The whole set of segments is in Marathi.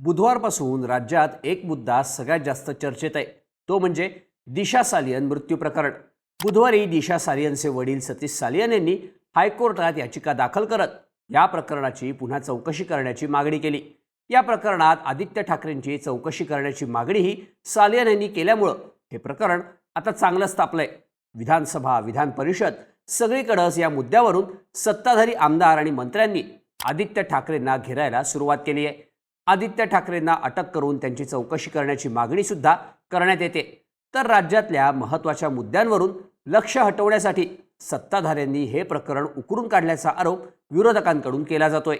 बुधवारपासून राज्यात एक मुद्दा सगळ्यात जास्त चर्चेत आहे. तो म्हणजे दिशा सालियन मृत्यू प्रकरण. बुधवारी दिशा सालियनचे वडील सतीश सालियन यांनी हायकोर्टात याचिका दाखल करत या प्रकरणाची पुन्हा चौकशी करण्याची मागणी केली. या प्रकरणात आदित्य ठाकरेंची चौकशी करण्याची मागणीही सालियन यांनी केल्यामुळं हे प्रकरण आता चांगलंच तापलंय विधानसभा विधान परिषद सगळीकडंच या मुद्द्यावरून सत्ताधारी आमदार आणि मंत्र्यांनी आदित्य ठाकरेंना घेरायला सुरुवात केली आहे. आदित्य ठाकरेंना अटक करून त्यांची चौकशी करण्याची मागणीसुद्धा करण्यात येते. तर राज्यातल्या महत्त्वाच्या मुद्द्यांवरून लक्ष हटवण्यासाठी सत्ताधाऱ्यांनी हे प्रकरण उकरून काढल्याचा आरोप विरोधकांकडून केला जातोय.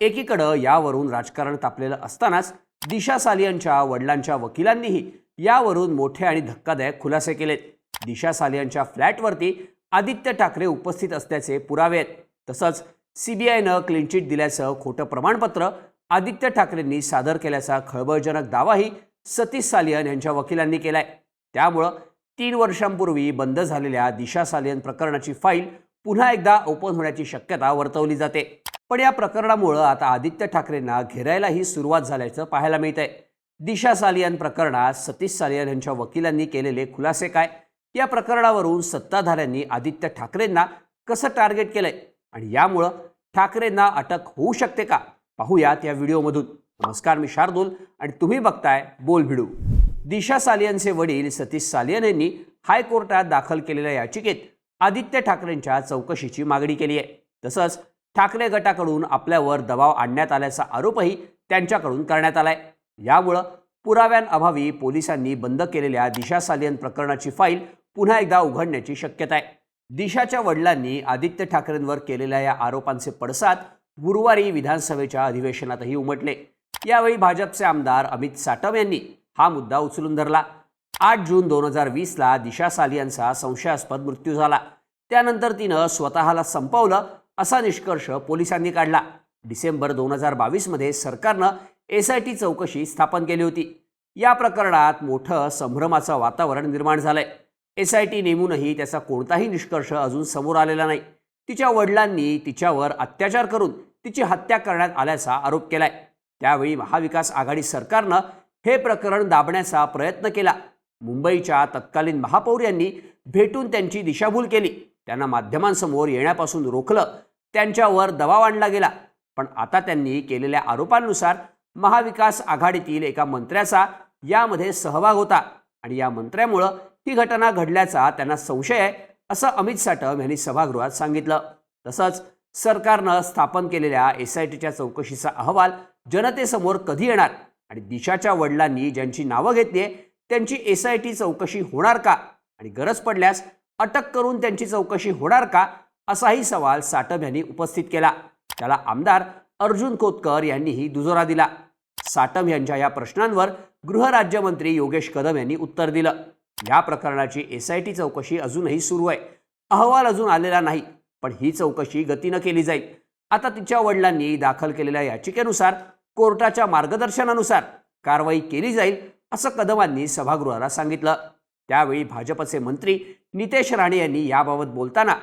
एकीकडं यावरून राजकारण तापलेलं असतानाच दिशा सालियांच्या वडिलांच्या वकिलांनीही यावरून मोठे आणि धक्कादायक खुलासे केलेत. दिशा सालियांच्या फ्लॅटवरती आदित्य ठाकरे उपस्थित असल्याचे पुरावे आहेत. तसंच सीबीआयनं क्लीन चिट दिल्याचं खोटं प्रमाणपत्र आदित्य ठाकरेंनी सादर केल्याचा खळबळजनक दावाही सतीश सालियन यांच्या वकिलांनी केलाय. त्यामुळं तीन वर्षांपूर्वी बंद झालेल्या दिशा सालियन प्रकरणाची फाईल पुन्हा एकदा ओपन होण्याची शक्यता वर्तवली जाते. पण या प्रकरणामुळं आता आदित्य ठाकरेंना घेरायलाही सुरुवात झाल्याचं पाहायला मिळत आहे दिशा सालियन प्रकरणात सतीश सालियन यांच्या वकिलांनी केलेले खुलासे काय? या प्रकरणावरून सत्ताधाऱ्यांनी आदित्य ठाकरेंना कसं टार्गेट केलंय? आणि यामुळं ठाकरेंना अटक होऊ शकते का? पाहूयात या व्हिडिओमधून. नमस्कार मी शार्दूल आणि तुम्ही बघताय बोल भिडू. दिशा सालियनचे वडील सतीश सालियन यांनी हायकोर्टात दाखल केलेल्या याचिकेत आदित्य ठाकरेंच्या चौकशीची मागणी केली आहे. तसंच ठाकरे गटाकडून आपल्यावर दबाव आणण्यात आल्याचा आरोपही त्यांच्याकडून करण्यात आलाय. यामुळं पुराव्यांअभावी पोलिसांनी बंद केलेल्या दिशा सालियन प्रकरणाची फाईल पुन्हा एकदा उघडण्याची शक्यता आहे. दिशाच्या वडिलांनी आदित्य ठाकरेंवर केलेल्या या आरोपांचे पडसाद गुरुवारी विधानसभेच्या अधिवेशनातही उमटले. यावेळी भाजपचे आमदार अमित साटम यांनी हा मुद्दा उचलून धरला. आठ जून दोन हजार वीसला दिशा सालियांचा संशयास्पद मृत्यू झाला. त्यानंतर तिनं स्वतःला संपवलं असा निष्कर्ष पोलिसांनी काढला. डिसेंबर दोन हजार बावीसमध्ये सरकारनं एस आय टी चौकशी स्थापन केली होती. या प्रकरणात मोठं संभ्रमाचं वातावरण निर्माण झालंय. एस आय टी नेमूनही त्याचा कोणताही निष्कर्ष अजून समोर आलेला नाही. तिच्या वडिलांनी तिच्यावर अत्याचार करून तिची हत्या करण्यात आल्याचा आरोप केलाय. त्यावेळी महाविकास आघाडी सरकारनं हे प्रकरण दाबण्याचा प्रयत्न केला. मुंबईच्या तत्कालीन महापौर यांनी भेटून त्यांची दिशाभूल केली. त्यांना माध्यमांसमोर येण्यापासून रोखलं. त्यांच्यावर दबाव आणला गेला. पण आता त्यांनी केलेल्या आरोपांनुसार महाविकास आघाडीतील एका मंत्र्याचा यामध्ये सहभाग होता आणि या मंत्र्यामुळं ही घटना घडल्याचा त्यांना संशय आहे असं अमित साटम यांनी सभागृहात सांगितलं. तसंच सरकारनं स्थापन केलेल्या एस आय टीच्या चौकशीचा अहवाल जनतेसमोर कधी येणार आणि दिशाच्या वडिलांनी ज्यांची नावं घेतली आहे त्यांची एस आय टी चौकशी होणार का? आणि गरज पडल्यास अटक करून त्यांची चौकशी होणार का? असाही सवाल साटम यांनी उपस्थित केला. त्याला आमदार अर्जुन खोतकर यांनीही दुजोरा दिला. साटम यांच्या या प्रश्नांवर गृहराज्यमंत्री योगेश कदम यांनी उत्तर दिलं. या प्रकरणाची एस आय टी चौकशी अजूनही सुरू आहे. अहवाल अजून आलेला नाही. पण ही चौकशी गतीनं केली जाईल. आता तिच्या वडिलांनी दाखल केलेल्या याचिकेनुसार कोर्टाच्या मार्गदर्शनानुसार कारवाई केली जाईल असं कदमांनी सभागृहाला सांगितलं. त्यावेळी भाजपचे मंत्री नितेश राणे यांनी याबाबत बोलताना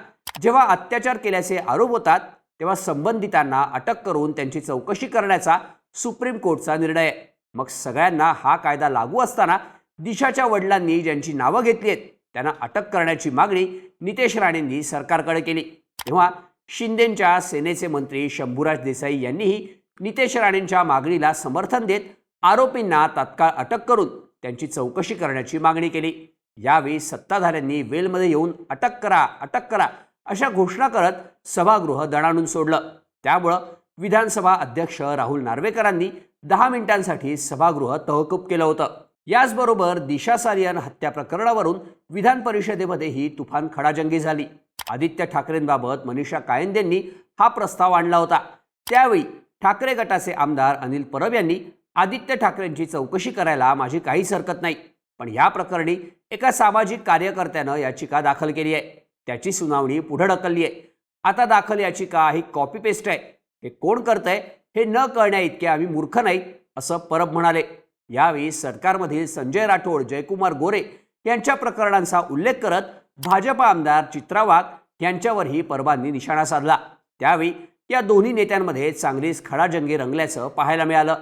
जेव्हा अत्याचार केल्याचे आरोप होतात तेव्हा संबंधितांना अटक करून त्यांची चौकशी करण्याचा सुप्रीम कोर्टचा निर्णय. आहे मग सगळ्यांना हा कायदा लागू असताना दिशाच्या वडिलांनी ज्यांची नावं घेतली आहेत त्यांना अटक करण्याची मागणी नितेश राणेंनी सरकारकडे केली. तेव्हा शिंदेंच्या सेनेचे मंत्री शंभूराज देसाई यांनीही नितेश राणेंच्या मागणीला समर्थन देत आरोपींना तात्काळ अटक करून त्यांची चौकशी करण्याची मागणी केली. यावेळी सत्ताधाऱ्यांनी वेलमध्ये येऊन अटक करा अटक करा अशा घोषणा करत सभागृह दणाणून सोडलं. त्यामुळं विधानसभा अध्यक्ष राहुल नार्वेकरांनी दहा मिनिटांसाठी सभागृह तहकूब केलं होतं. याचबरोबर दिशा सालियन हत्या प्रकरणावरून विधान परिषदेमध्येही तुफान खडाजंगी झाली. आदित्य ठाकरेंबाबत मनीषा कायंदेंनी हा प्रस्ताव आणला होता. त्यावेळी ठाकरे गटाचे आमदार अनिल परब यांनी आदित्य ठाकरेंची चौकशी करायला माझी काहीच हरकत नाही. पण या प्रकरणी एका सामाजिक कार्यकर्त्यानं याचिका दाखल केली आहे. त्याची सुनावणी पुढे ढकलली आहे. आता दाखल याचिका ही कॉपी पेस्ट आहे. हे कोण करतंय हे न कळण्या इतके आम्ही मूर्ख नाही असं परब म्हणाले. यावेळी सरकारमधील संजय राठोड जयकुमार गोरे यांच्या प्रकरणांचा उल्लेख करत भाजप आमदार चित्रा वाघ यांच्यावरही परबांनी निशाणा साधला. त्यावेळी या दोन्ही नेत्यांमध्ये चांगलीच खडाजंगी रंगल्याचं पाहायला मिळालं.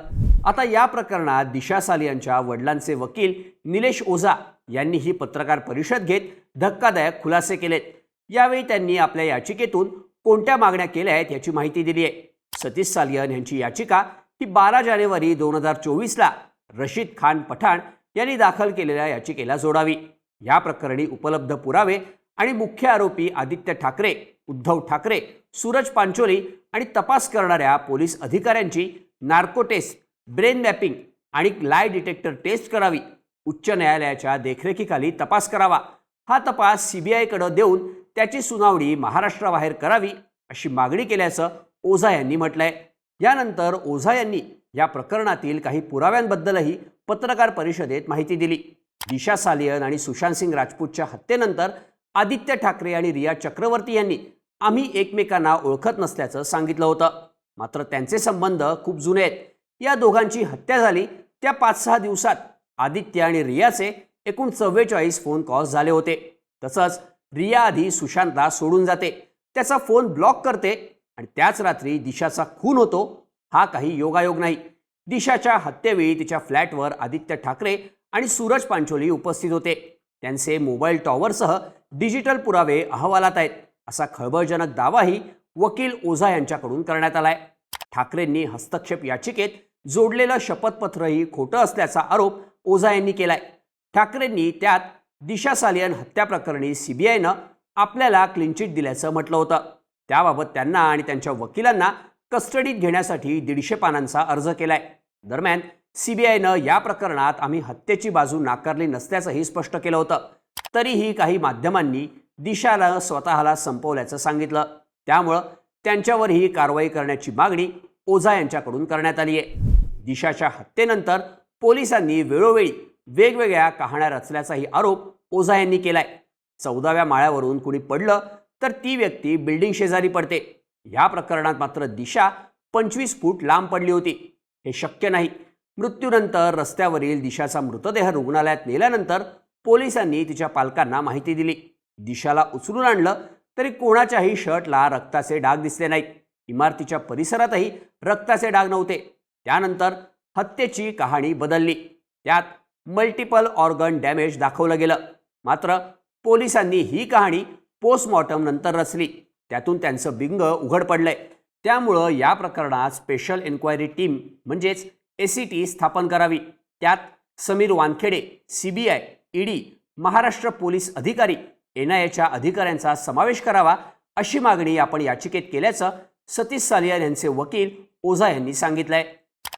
आता या प्रकरणात दिशा सालियांच्या वडिलांचे वकील निलेश ओझा यांनी ही पत्रकार परिषद घेत धक्कादायक खुलासे केलेत. यावेळी त्यांनी आपल्या याचिकेतून कोणत्या मागण्या केल्या आहेत याची माहिती दिली आहे. सतीश सालियन यांची याचिका ही बारा जानेवारी दोन हजार चोवीसला रशीद खान पठाण यांनी दाखल केलेल्या याचिकेला जोडावी. या प्रकरणी उपलब्ध पुरावे आणि मुख्य आरोपी आदित्य ठाकरे उद्धव ठाकरे सूरज पांचोली आणि तपास करणाऱ्या पोलीस अधिकाऱ्यांची नार्को टेस्ट ब्रेन मॅपिंग आणि लाय डिटेक्टर टेस्ट करावी. उच्च न्यायालयाच्या देखरेखीखाली तपास करावा. हा तपास सीबीआयकडे देऊन त्याची सुनावणी महाराष्ट्राबाहेर करावी अशी मागणी केल्याचं ओझा यांनी म्हटलंय. यानंतर ओझा यांनी या प्रकरणातील काही पुराव्यांबद्दलही पत्रकार परिषदेत माहिती दिली. दिशा सालियन आणि सुशांत सिंग राजपूतच्या हत्येनंतर आदित्य ठाकरे आणि रिया चक्रवर्ती यांनी आम्ही एकमेकांना ओळखत नसल्याचं सांगितलं होतं. मात्र त्यांचे संबंध खूप जुने आहेत. या दोघांची हत्या झाली. त्या पाच सहा दिवसात आदित्य आणि रियाचे एकूण चव्वेचाळीस फोन कॉल्स झाले होते. तसंच रिया आधी सुशांतला सोडून जाते. त्याचा फोन ब्लॉक करते आणि त्याच रात्री दिशाचा खून होतो. हा काही योगायोग नाही. दिशाच्या हत्येवेळी तिच्या फ्लॅटवर आदित्य ठाकरे आणि सूरज पांचोली उपस्थित होते. त्यांचे मोबाईल टॉवरसह डिजिटल पुरावे अहवालात आहेत. असा खळबळजनक दावाही वकील ओझा यांच्याकडून करण्यात आलाय. ठाकरेंनी हस्तक्षेप याचिकेत जोडलेलं शपथपत्रही खोटं असल्याचा आरोप ओझा यांनी केलाय. ठाकरेंनी त्यात दिशा सालियन हत्या प्रकरणी सीबीआयनं आपल्याला क्लीनचिट दिल्याचं म्हटलं होतं. त्याबाबत त्यांना आणि त्यांच्या वकिलांना कस्टडीत घेण्यासाठी दीडशे पानांचा अर्ज केलाय. दरम्यान सीबीआयनं या प्रकरणात आम्ही हत्येची बाजू नाकारली नसल्याचंही स्पष्ट केलं होतं. तरीही काही माध्यमांनी दिशाला स्वतःला संपवल्याचं सांगितलं. त्यामुळं त्यांच्यावरही कारवाई करण्याची मागणी ओझा यांच्याकडून करण्यात आली आहे दिशाच्या हत्येनंतर पोलिसांनी वेळोवेळी वेगवेगळ्या कहाण्या रचल्याचाही आरोप ओझा यांनी केलाय. चौदाव्या माळ्यावरून कुणी पडलं तर ती व्यक्ती बिल्डिंग शेजारी पडते. या प्रकरणात मात्र दिशा पंचवीस फूट लांब पडली होती. हे शक्य नाही. मृत्यूनंतर रस्त्यावरील दिशाचा मृतदेह रुग्णालयात नेल्यानंतर पोलिसांनी तिच्या पालकांना माहिती दिली. दिशाला उचलून आणलं तरी कोणाच्याही शर्टला रक्ताचे डाग दिसले नाहीत. इमारतीच्या परिसरातही रक्ताचे डाग नव्हते. त्यानंतर हत्येची कहाणी बदलली. त्यात मल्टिपल ऑर्गन डॅमेज दाखवलं गेलं. मात्र पोलिसांनी ही कहाणी पोस्टमॉर्टम नंतर रचली. त्यातून त्यांचं बिंग उघड पडलंय. त्यामुळं या प्रकरणात स्पेशल एन्क्वायरी टीम म्हणजेच ए सी टी स्थापन करावी. त्यात Sameer Wankhede C B I ED Maharashtra police अधिकारी एन आय एच्या अधिकाऱ्यांचा समावेश करावा अशी मागणी आपण याचिकेत केल्याचं सतीश सालियान यांचे वकील ओझा यांनी सांगितलंय.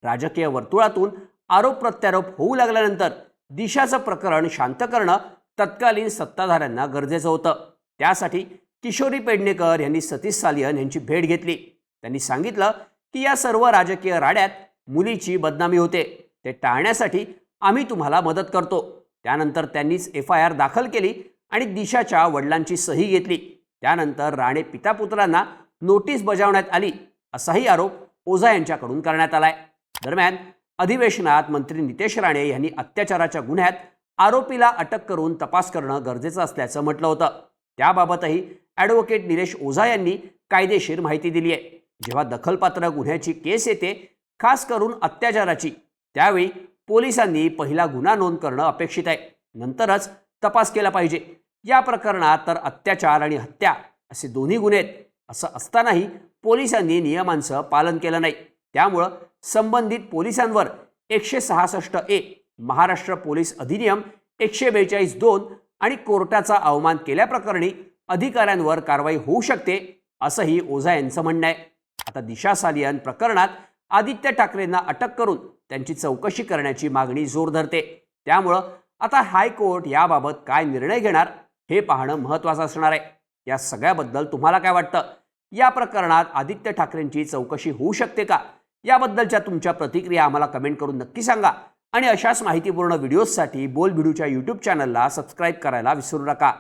राजकीय वर्तुळातून आरोप प्रत्यारोप होऊ लागल्यानंतर दिशाचं प्रकरण शांत करणं तत्कालीन सत्ताधाऱ्यांना गरजेचं होतं. त्यासाठी किशोरी पेडणेकर यांनी सतीश सालियन यांची भेट घेतली. त्यांनी सांगितलं की या सर्व राजकीय राड्यात मुलीची बदनामी होते. ते टाळण्यासाठी आम्ही तुम्हाला मदत करतो. त्यानंतर त्यांनीच एफ आय आर दाखल केली आणि दिशाच्या वडिलांची सही घेतली. त्यानंतर राणे पितापुत्रांना नोटीस बजावण्यात आली. असाही आरोप ओझा यांच्याकडून करण्यात आलाय. दरम्यान अधिवेशनात मंत्री नितेश राणे यांनी अत्याचाराच्या गुन्ह्यात आरोपीला अटक करून तपास करणं गरजेचं असल्याचं म्हटलं होतं. त्याबाबतही ॲडव्होकेट निलेश ओझा यांनी कायदेशीर माहिती दिली आहे जेव्हा दखलपात्र गुन्ह्याची केस येते खास करून अत्याचाराची. त्यावेळी पोलिसांनी पहिला गुन्हा नोंद करणं अपेक्षित आहे. नंतरच तपास केला पाहिजे. या प्रकरणात तर अत्याचार आणि हत्या असे दोन्ही गुन्हे आहेत. असं असतानाही पोलिसांनी नियमांचं पालन केलं नाही. त्यामुळं संबंधित पोलिसांवर एकशे सहासष्ट ए महाराष्ट्र पोलीस अधिनियम एकशे बेचाळीस दोन आणि कोर्टाचा अवमान केल्याप्रकरणी अधिकाऱ्यांवर कारवाई होऊ शकते असंही ओझा यांचं म्हणणं आहे. आता दिशा सालियन प्रकरणात आदित्य ठाकरेंना अटक करून त्यांची चौकशी करण्याची मागणी जोर धरते. त्यामुळं आता हायकोर्ट याबाबत काय निर्णय घेणार हे पाहणं महत्त्वाचं असणार आहे. या सगळ्याबद्दल तुम्हाला काय वाटतं? या प्रकरणात आदित्य ठाकरेंची चौकशी होऊ शकते का? याबद्दलच्या तुमच्या प्रतिक्रिया आम्हाला कमेंट करून नक्की सांगा. आणि अशाच माहितीपूर्ण व्हिडिओजसाठी बोल व्हिडिओच्या यूट्यूब चॅनलला सबस्क्राईब करायला विसरू नका.